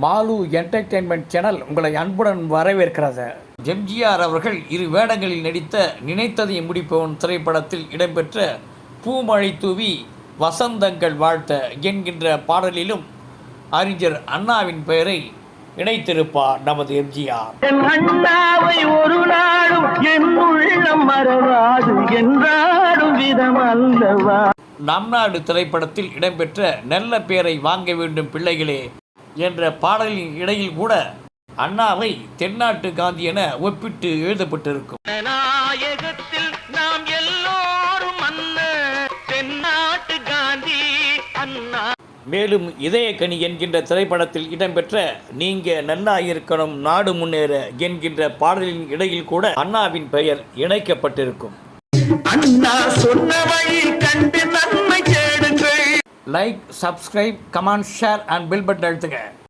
Mall entertainment channel உங்களை அன்புடன் வரவேற்கிறது. எம்ஜிஆர் அவர்கள் இரு வேடங்களில் நடித்த நினைத்ததை முடிப்பவன் திரைப்படத்தில் இடம்பெற்ற பூமழை தூவி வசந்தங்கள் வாழ்த்த என்கின்ற பாடலிலும் அறிஞர் அண்ணாவின் பெயரை இணைத்திருப்பார் நமது எம்ஜிஆர். என் அண்ணாவை ஒரு நாளும் என் உள்ளம் மறவாது என்றாடும் விதம் அல்லவா? நம் நாடு திரைப்படத்தில் இடம்பெற்ற நல்ல பேரை வாங்க வேண்டும் பிள்ளைகளே. என்ற பாடலின் இடையில் கூட அண்ணாவை தென்னாட்டு காந்தி என ஒப்பிட்டு எழுதப்பட்டிருக்கும். நாயகத்தில் நாம் எல்லோரும் தென்னாட்டு காந்தி அண்ணா. மேலும் இதயக்கனி என்கின்ற திரைப்படத்தில் இடம்பெற்ற நீங்க நல்லா இருக்கணும் நாடு முன்னேற என்கின்ற பாடலின் இடையில் கூட அண்ணாவின் பெயர் இணைக்கப்பட்டிருக்கும். அண்ணா சொன்ன வழி கண்டு like subscribe comment share and bell button அழுத்துங்க.